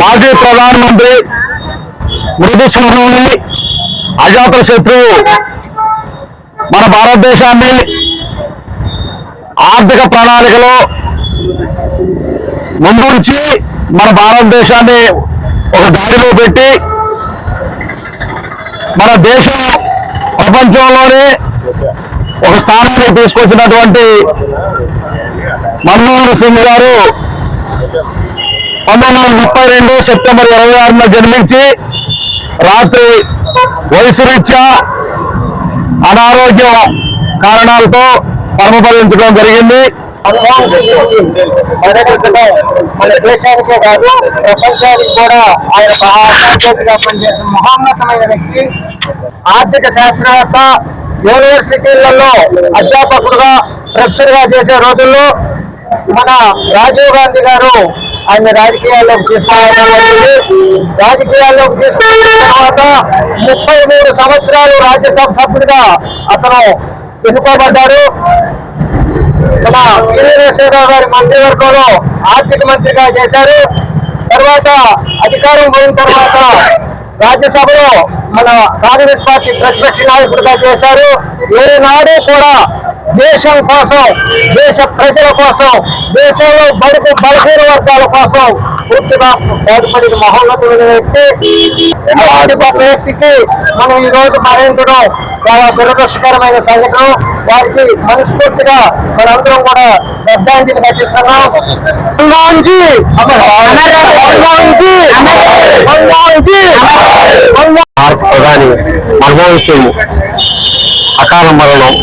మాజీ ప్రధానమంత్రి మృదు స్వభావి అజాత శత్రువు మన భారతదేశాన్ని ఆర్థిక ప్రణాళికలో ముందుంచి మన భారతదేశాన్ని ఒక దారిలో పెట్టి మన దేశం ప్రపంచంలోనే ఒక స్థానానికి తీసుకొచ్చినటువంటి మన్మోహన్ సింగ్ గారు పంతొమ్మిది వందల ముప్పై రెండు సెప్టెంబర్ ఇరవై ఆరున జన్మించి రాత్రి వయసు రీత్యా అనారోగ్యం కారణాలతో పరమపదించడం జరిగింది. మన దేశానికే కాదు ప్రపంచానికి కూడా ఆయన మహాశాస్త్రజ్ఞుడిగా పనిచేసిన మహోన్నతమైన వ్యక్తి ఆర్థిక శాస్త్రవేత్త యూనివర్సిటీలలో అధ్యాపకుడుగా ప్రొఫెసర్గా చేసే రోజుల్లో మన రాజీవ్ గాంధీ గారు ఆయన రాజకీయాల్లోకి తీసుకురావడం రాజకీయాల్లోకి తీసుకున్న తర్వాత ముప్పై మూడు సంవత్సరాలు రాజ్యసభ సభ్యుడిగా అతను ఎన్నుకోబడ్డారు. మన వీరేశ్వరరావు గారి మంత్రివర్గంలో ఆర్థిక మంత్రిగా చేశారు. తర్వాత అధికారం పోయిన తర్వాత రాజ్యసభలో మన కాంగ్రెస్ పార్టీ ప్రతిపక్ష నాయకుడిగా చేశారు. ఏనాడు కూడా దేశం కోసం దేశ ప్రజల కోసం దేశంలో బడుగు బలహీన వర్గాల కోసం పూర్తిగా పాటుపడిన మహోన్నతమైన వ్యక్తి అలాంటి గొప్ప వ్యక్తికి మనం ఈ రోజు మరణించడం చాలా దురదృష్టకరమైన సంఘటన వారికి మనస్ఫూర్తిగా మనందరం కూడా శ్రద్ధాంజలి ఘటిస్తున్నాం హనుమాన్జీ! హనుమాన్జీ! హనుమాన్జీ! ప్రధాని మన్మోహన్ సింగ్ అకాల మరణం.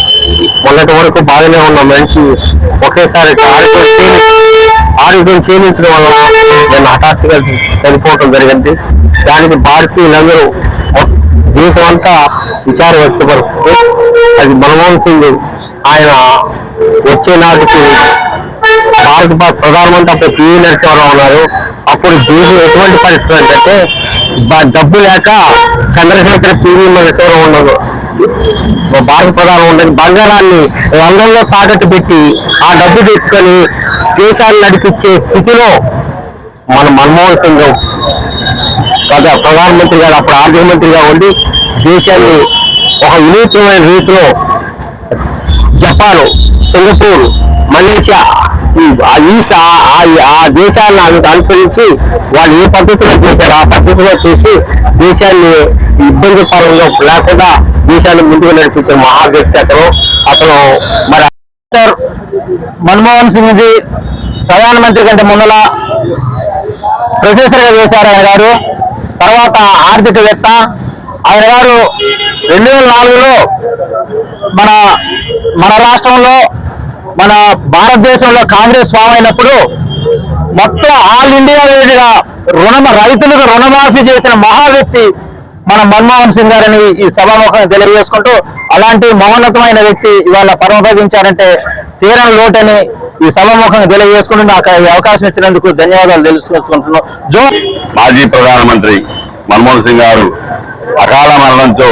మొన్నటి వరకు బాగానే ఉన్న మనిషి ఒకేసారి ఆరోగ్యం ఆరోగ్యం క్షీణించడం వల్ల నేను హఠాత్తుగా చనిపోవటం జరిగింది. దానికి భారతీయులందరూ దేశం అంతా విచారం వ్యక్తపరుస్తుంది అది మన్మోహన్ సింగ్ ఆయన వచ్చే నాటికి భారత భా- ప్రధానమంత్రి అప్పుడు పివి నరసింహారావు ఉన్నారు అప్పుడు దేశం ఎటువంటి పరిస్థితి అంటే డబ్బు లేక చంద్రశేఖర్ పివి నరసింహారావు ఉండదు భారత ప్రధాని ఉండని బంగారాన్ని రంగంలో తాకట్టు పెట్టి ఆ డబ్బు తెచ్చుకొని దేశాన్ని నడిపించే స్థితిలో మన మన్మోహన్ సింగ్ కదా ప్రధానమంత్రి గారు అప్పుడు ఆర్థిక మంత్రిగా ఉండి దేశాన్ని ఒక వినూత్నమైన రీతిలో జపాన్ సింగపూర్ మలేషియా ఆ ఈస్ట్ ఆ- ఆ- దేశాలను అనుసరించి వాళ్ళు ఏ పద్ధతిలో చేశారు ఆ పద్ధతిలో చేసి దేశాన్ని ఇబ్బంది పరంలో లేకుండా దేశాన్ని ముందుకు నడిపించిన మహావ్యక్తి అతను అతను మరి మన్మోహన్ సింగ్ జీ ప్రధానమంత్రి కంటే ముందల ప్రొఫెసర్గా చేశారు ఆయన గారు. తర్వాత ఆర్థికవేత్త. ఆయన గారు రెండు వేల నాలుగులో మన మన రాష్ట్రంలో మన భారతదేశంలో కాంగ్రెస్ ఫామ్ అయినప్పుడు మొత్తం ఆల్ ఇండియా వేడిగా రుణ రైతులకు రుణమాఫీ చేసిన మహా వ్యక్తి మన మన్మోహన్ సింగ్ గారని ఈ సభాముఖం తెలియజేసుకుంటూ అలాంటి మహోన్నతమైన వ్యక్తి ఇవాళ పరమపదించారంటే తీరం లోటని ఈ సభాముఖంగా తెలియజేసుకుంటూ నాకు ఈ అవకాశం ఇచ్చినందుకు ధన్యవాదాలు తెలుసుకుంటున్నాం జో మాజీ ప్రధానమంత్రి మన్మోహన్ సింగ్ గారు అకాల మరణంతో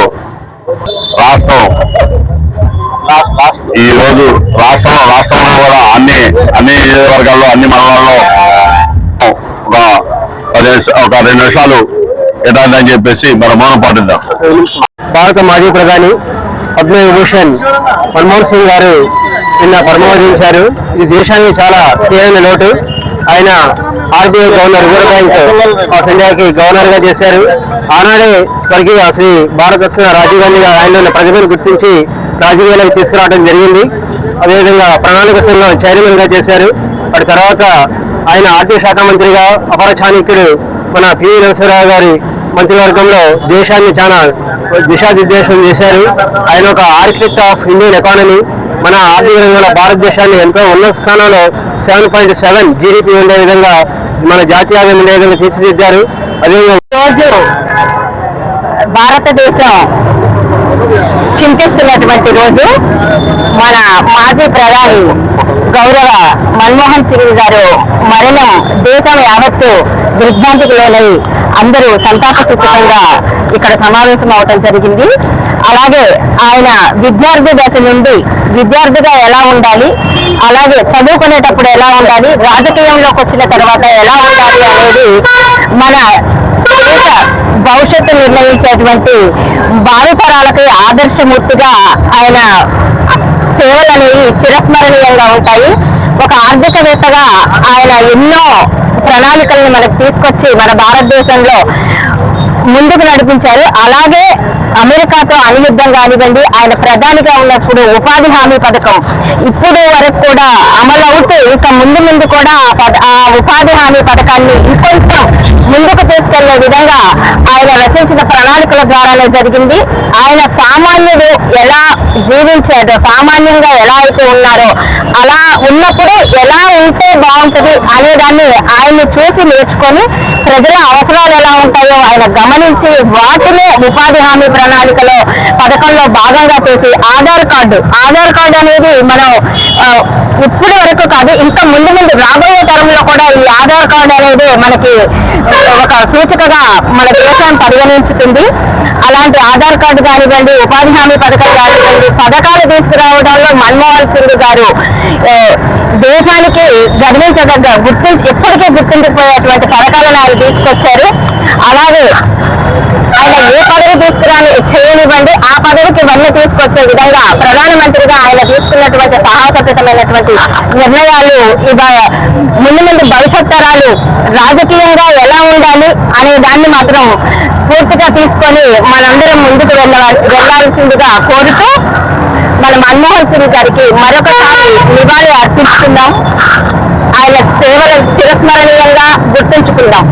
రాష్ట్రం ఈ రోజు రాష్ట్రం రాష్ట్రంలో కూడా అన్ని అన్ని నియోజకవర్గాల్లో అన్ని మండలాల్లో ఒక పది ఒక రెండు నిమిషాలు కేటాయిందని చెప్పేసి మన మౌనం పాటిద్దాం. భారత మాజీ ప్రధాని పద్మవిభూషణ్ మన్మోహన్ సింగ్ గారు నిన్న పరమోదించారు ఇది దేశానికి చాలా తీరైన లోటు. ఆయన RBI governor reserve bank of ఇండియాకి గవర్నర్గా చేశారు. ఆనాడే స్వర్గీయ శ్రీ భారతరత్న రాజీవ్ గాంధీ గారు ఆయనలో ప్రతిభను గుర్తించి రాజకీయాలకు తీసుకురావడం జరిగింది. అదేవిధంగా ప్రణాళిక సంఘం చైర్మన్గా చేశారు. వాటి తర్వాత ఆయన ఆర్థిక శాఖ మంత్రిగా అపర చాణిక్యుడు మన పివి నరసింహరావు గారి మంత్రివర్గంలో దేశాన్ని చాలా దిశానిర్దేశం చేశారు. ఆయన ఒక ఆర్కిటెక్ట్ ఆఫ్ ఇండియన్ ఎకానమీ. మన ఆర్థిక రంగంలో భారతదేశాన్ని ఎంతో ఉన్నత స్థానంలో సెవెన్ పాయింట్ సెవెన్ జీడిపి ఉండే విధంగా మన జాతీయ ఆదాయం ఉండే విధంగా తీర్చిదిద్దారు. అదేవిధంగా రోజు భారతదేశం చింతిస్తున్నటువంటి రోజు మన మాజీ ప్రధాని గౌరవ మన్మోహన్ సింగ్ గారు మరణం దేశం యావత్తు దిగ్భ్రాంతికి లోనై అందరూ సంతాప సూచకంగా ఇక్కడ సమావేశం అవటం జరిగింది. అలాగే ఆయన విద్యార్థి దశ నుండి విద్యార్థిగా ఎలా ఉండాలి అలాగే చదువుకునేటప్పుడు ఎలా ఉండాలి రాజకీయంలోకి వచ్చిన తర్వాత ఎలా ఉండాలి అనేది మన దేశ భవిష్యత్తు నిర్ణయించేటువంటి భావితరాలకి ఆదర్శమూర్తిగా ఆయన సేవలు అనేవి చిరస్మరణీయంగా ఉంటాయి. ఒక ఆర్థికవేత్తగా ఆయన ఎన్నో ప్రణాళికలను మనకు తీసుకొచ్చి మన భారతదేశంలో ముందుకు నడిపించారు. అలాగే అమెరికాతో అనియుద్ధం కానివ్వండి ఆయన ప్రధానిగా ఉన్నప్పుడు ఉపాధి హామీ పథకం ఇప్పుడు వరకు కూడా అమలు అవుతూ ఇంకా ముందు ముందు కూడా ఆ పథ- ఆ ఉపాధి హామీ పథకాన్ని ఇంకొంచెం ముందుకు తీసుకెళ్ళే విధంగా ఆయన రచించిన ప్రణాళికల ద్వారానే జరిగింది. ఆయన సామాన్యుడు ఎలా జీవించాడో సామాన్యంగా ఎలా అయితే ఉన్నారో అలా ఉన్నప్పుడు ఎలా ఉంటే బాగుంటది. అనేదాన్ని ఆయన్ని చూసి నేర్చుకొని ప్రజల అవసరాలు ఎలా ఉంటాయో ఆయన గమనించి వాటినే ఉపాధి హామీ ప్రణాళికలో పథకంలో భాగంగా చేసి ఆధార్ కార్డు. ఆధార్ కార్డు అనేది మనం ఇప్పుడు వరకు కాదు ఇంకా ముందు ముందు రాబోయే తరంలో కూడా ఈ ఆధార్ కార్డు అనేది మనకి ఒక సూచికగా మన దేశం పరిగణించుతుంది. అలాంటి ఆధార్ కార్డు కానివ్వండి ఉపాధి హామీ పథకం కానివ్వండి పథకాలు తీసుకురావడంలో మన్మోహన్ సింగ్ గారు దేశానికి గర్వించదగ్గ గుర్తు ఎప్పటికీ గుర్తుండిపోయేటువంటి పథకాలను ఆయన తీసుకొచ్చారు. అలాగే ఆయన ఏ పదవి తీసుకురాని చేయనివ్వండి ఆ ఇవన్నీ తీసుకొచ్చే విధంగా ప్రధానమంత్రిగా ఆయన తీసుకున్నటువంటి సాహసోపేతమైనటువంటి నిర్ణయాలు ఇవాళ ముందు ముందు భవిష్యత్ తరాలు రాజకీయంగా ఎలా ఉండాలి అనే దాన్ని మాత్రం స్ఫూర్తిగా తీసుకొని మనందరం ముందుకు వెళ్ళ వెళ్ళాల్సిందిగా కోరుతూ మన మన్మోహన్ సింగ్ గారికి మరొకసారి నివాళి అర్పించుకుందాం. ఆయన సేవలు చిరస్మరణీయంగా గుర్తుంచుకుందాం.